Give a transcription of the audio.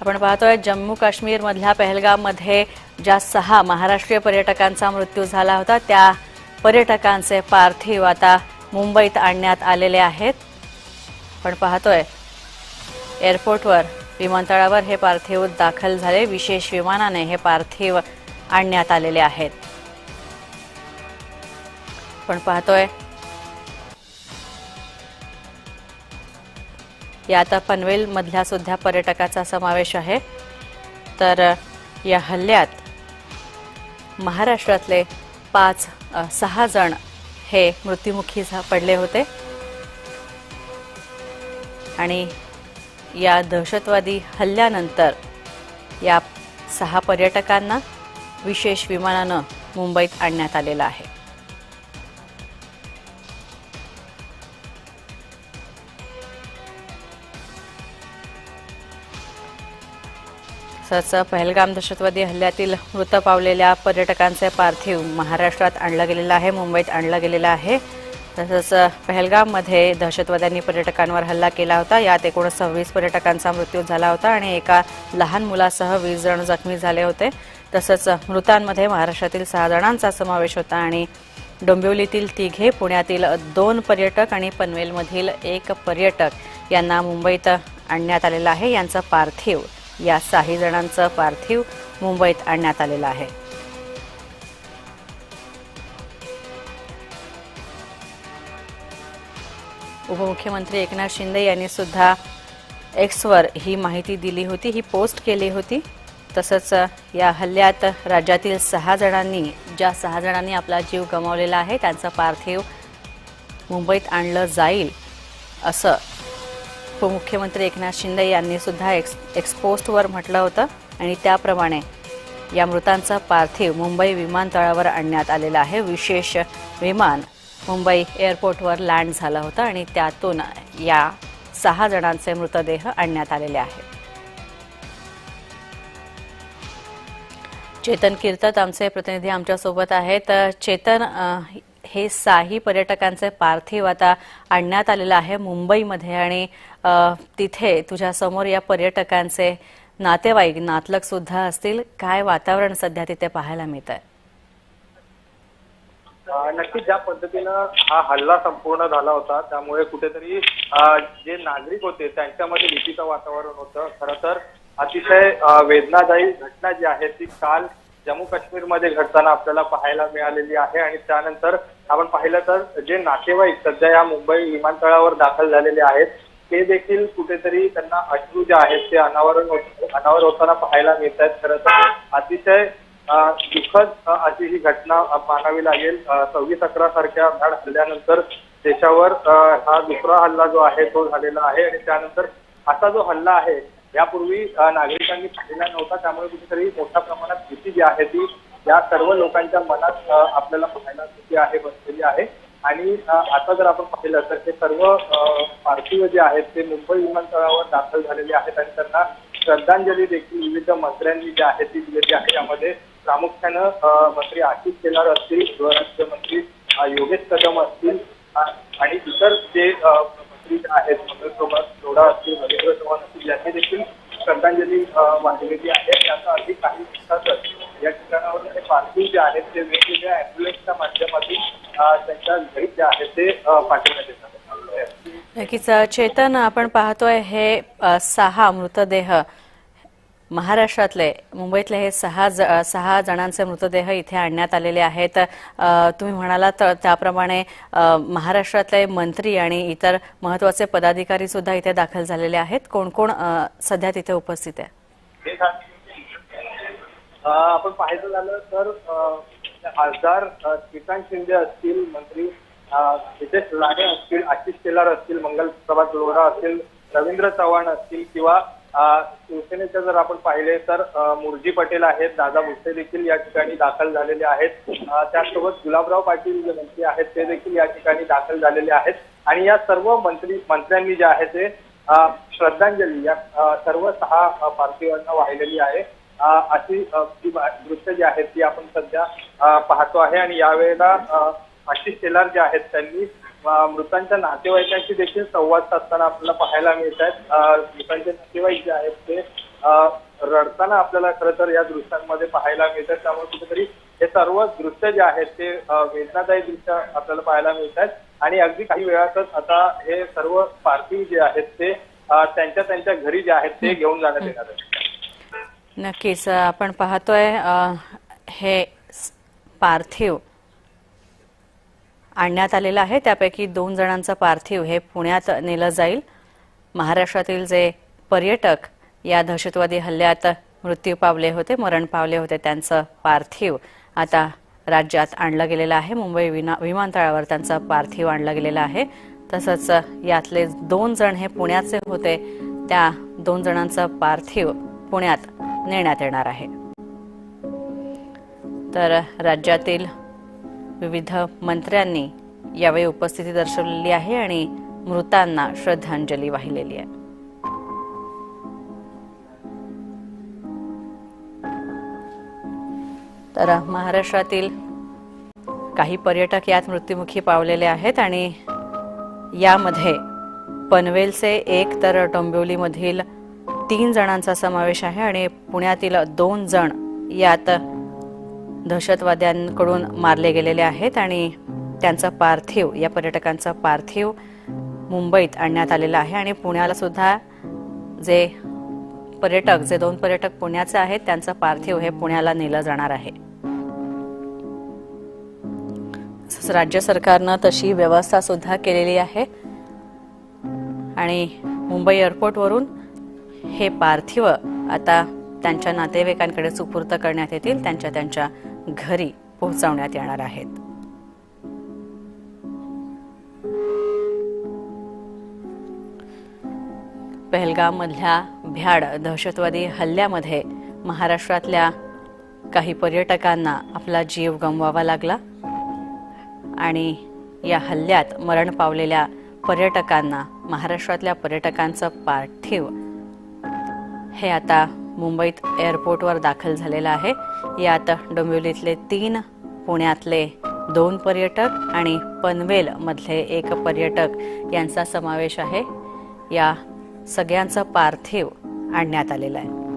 आपण पाहतोय जम्मू काश्मीर मधल्या पहलगाममध्ये ज्या सहा महाराष्ट्रीय पर्यटकांचा मृत्यू झाला होता त्या पर्यटकांचे पार्थिव आता मुंबईत आणण्यात आलेले आहेत. आपण पाहतोय एअरपोर्टवर विमानतळावर हे पार्थिव दाखल झाले. विशेष विमानाने हे पार्थिव आणण्यात आलेले आहेत. आपण पाहतोय यात पनवेलमधल्या सुद्धा पर्यटकाचा समावेश आहे. तर या हल्ल्यात महाराष्ट्रातले पाच सहा जण हे मृत्युमुखी पडले होते. आणि या दहशतवादी हल्ल्यानंतर या सहा पर्यटकांना विशेष विमानानं मुंबईत आणण्यात आलेलं आहे. तसंच पहलगाम दहशतवादी हल्ल्यातील मृत पावलेल्या पर्यटकांचे पार्थिव महाराष्ट्रात आणलं गेलेलं आहे मुंबईत आणलं गेलेलं आहे. तसंच पहलगाममध्ये दहशतवाद्यांनी पर्यटकांवर हल्ला केला होता. यात एकूण सव्वीस पर्यटकांचा मृत्यू झाला होता आणि एका लहान मुलासह वीस जण जखमी झाले होते. तसंच मृतांमध्ये महाराष्ट्रातील सहा जणांचा समावेश होता आणि डोंबिवलीतील तिघे पुण्यातील दोन पर्यटक आणि पनवेलमधील एक पर्यटक यांना मुंबईत आणण्यात आलेलं आहे. यांचं पार्थिव या सहा जणांचं पार्थिव मुंबईत आणण्यात आलेलं आहे. उपमुख्यमंत्री एकनाथ शिंदे यांनी सुद्धा एक्सवर ही माहिती दिली होती ही पोस्ट केली होती. तसंच या हल्ल्यात राज्यातील सहा जणांनी ज्या सहा जणांनी आपला जीव गमावलेला आहे त्यांचं पार्थिव मुंबईत आणलं जाईल असं उपमुख्यमंत्री एकनाथ शिंदे यांनी सुद्धा एक्स एक्सपोस्टवर म्हटलं होतं आणि त्याप्रमाणे या मृतांचा पार्थिव मुंबई विमानतळावर आणण्यात आलेला आहे. विशेष विमान मुंबई एअरपोर्टवर लँड झालं होतं आणि त्यातून या सहा जणांचे मृतदेह आणण्यात आलेले आहेत. चेतन कीर्तत आमचे प्रतिनिधी आमच्यासोबत आहेत. चेतन हे साही पर्यटकांचे पार्थिव आता आणण्यात आलेलं आहे मुंबईमध्ये आणि तिथे तुझ्या समोर या पर्यटकांचे नातेवाईक नातलग सुद्धा असतील. काय वातावरण सध्या तिथे पाहायला मिळत आहे नक्कीच ज्या पद्धतीनं हा हल्ला संपूर्ण झाला होता त्यामुळे कुठेतरी जे नागरिक होते त्यांच्यामध्ये भीतीचं वातावरण होतं. खरं तर अतिशय वेदनादायी घटना जी आहे ती काल जम्मू काश्मीरमध्ये घडताना आपल्याला पाहायला मिळालेली आहे. आणि त्यानंतर आपण पाहिलं तर जे नातेवाईक सध्या या मुंबई विमानतळावर दाखल झालेले आहेत ते देखील कुठेतरी त्यांना अश्रू जे आहेत ते अनावरण होत- अनावर होताना पाहायला मिळत आहेत. खरं तर अतिशय दुःखद अशी ही घटना मानावी लागेल. सव्वीस अकरा सारख्या भ्याड हल्ल्यानंतर देशावर हा दुसरा हल्ला जो आहे तो झालेला आहे आणि त्यानंतर असा जो हल्ला आहे यापूर्वी नागरिकांनी पाहिला नव्हता. त्यामुळे कुठेतरी मोठ्या प्रमाणात भीती जी आहे ती या सर्व लोकांच्या मनात आपल्याला पाहायला भीती आहे बसलेली आहे. आणि आता जर आपण पाहिलं तर ते सर्व पार्थिव जे आहेत ते मुंबई विमानतळावर दाखल झालेले आहेत आणि त्यांना श्रद्धांजली देखील विविध मंत्र्यांनी जी आहे ती दिलेली आहे. यामध्ये प्रामुख्यानं मंत्री आशिष शेलार असतील गृहराज्यमंत्री योगेश कदम असतील अं, आणि इतर जे अं, मंत्री जे आहेत मनोज सोबत जोडा असतील रवींद्र चव्हाण असतील यांनी देखील श्रद्धांजली अं, वाहिलेली आहे त्याचा अधिक काही दिवसातच या ठिकाणावर हे पार्थिव जे आहेत ते अँब्युलन्सच्या माध्यमातून त्यांच्या घरी जे आहे ते पाठवण्यात येतात. नक्कीच चेतन आपण पाहतोय हे सहा मृतदेह. महाराष्ट्रातले मुंबईतले हे सहा ज- सहा जणांचे मृतदेह इथे आणण्यात आलेले आहेत. तुम्ही म्हणालात तर त्याप्रमाणे महाराष्ट्रातले मंत्री आणि इतर महत्त्वाचे पदाधिकारी सुद्धा इथे दाखल झालेले आहेत. कोण कोण सध्या तिथे उपस्थित आहे? आपण पाहायचं झालं तर खासदार अं, श्रीकांत शिंदे असतील मंत्री हितेश असतील आशिष शेलार असतील मंगल प्रभात लोढा असतील रवींद्र चव्हाण असतील किंवा अं, शिवसेनेचे जर आपण पाहिले तर मुरजी पटेल आहेत दादा भुसे देखील या ठिकाणी दाखल झालेले आहेत. त्यासोबत गुलाबराव पाटील जे मंत्री आहेत ते देखील या ठिकाणी दाखल झालेले आहेत. आणि या सर्व मंत्री मंत्र्यांनी जे आहे ते श्रद्धांजली या सर्व सहा पार्थिवांना वाहिलेली आहे. अशी बा- दृश्य जी आहेत ती आपण सध्या पाहतो आहे आणि यावेळेला आशिष शेलार जे आहेत त्यांनी मृतांच्या नातेवाईकांशी देखील संवाद साधताना आपल्याला पाहायला मिळत आहेत. मृतांचे नातेवाईक जे आहेत ते रडताना आपल्याला खरं तर या दृश्यांमध्ये पाहायला मिळत आहेत. त्यामुळे कुठेतरी हे सर्व दृश्य जे आहेत ते वेदनादायी दृश्य आपल्याला पाहायला मिळत आहेत. आणि अगदी काही वेळातच आता हे सर्व पार्थिव जे आहेत ते त्यांच्या त्यांच्या घरी जे आहेत ते घेऊन जाण्यात येणार आहेत. नक्कीच आपण पाहतोय हे पार्थिव आणण्यात आलेलं आहे. त्यापैकी दोन जणांचं पार्थिव हे पुण्यात नेलं जाईल. महाराष्ट्रातील जे पर्यटक या दहशतवादी हल्ल्यात मृत्यू पावले होते मरण पावले होते त्यांचं पार्थिव आता राज्यात आणलं गेलेलं आहे. मुंबई विना विमानतळावर त्यांचं पार्थिव आणलं गेलेलं आहे. तसंच यातले दोन जण हे पुण्याचे होते. त्या दोन जणांचं पार्थिव पुण्यात नेण्यात येणार आहे. तर राज्यातील विविध मंत्र्यांनी यावेळी उपस्थिती दर्शवलेली आहे आणि मृतांना श्रद्धांजली वाहिलेली आहे. तर महाराष्ट्रातील काही पर्यटक यात मृत्युमुखी पावलेले आहेत आणि यामध्ये पनवेलचे एक तर डोंबिवलीमधील तीन जणांचा समावेश आहे आणि पुण्यातील दोन जण यात दहशतवाद्यांकडून मारले गेलेले आहेत आणि त्यांचा पार्थिव या पर्यटकांचा पार्थिव मुंबईत आणण्यात आलेला आहे. आणि पुण्याला सुद्धा जे पर्यटक जे दोन पर्यटक पुण्याचे आहेत त्यांचं पार्थिव हे पुण्याला नेलं जाणार आहे. राज्य सरकारनं तशी व्यवस्था सुद्धा केलेली आहे. आणि मुंबई एअरपोर्टवरून हे पार्थिव आता त्यांच्या नातेवाईकांकडे सुपूर्त करण्यात येतील. त्यांच्या त्यांच्या घरी पोहोचवण्यात येणार आहेत. पहलगाममधल्या भ्याड दहशतवादी हल्ल्यामध्ये महाराष्ट्रातल्या काही पर्यटकांना आपला जीव गमवावा लागला आणि या हल्ल्यात मरण पावलेल्या पर्यटकांना महाराष्ट्रातल्या पर्यटकांचं पार्थिव हे आता मुंबईत एअरपोर्टवर दाखल झालेलं आहे. यात डोंबिवलीतले तीन पुण्यातले दोन पर्यटक आणि पनवेलमधले एक पर्यटक यांचा समावेश आहे. या सगळ्यांचं पार्थिव आणण्यात आलेलं आहे.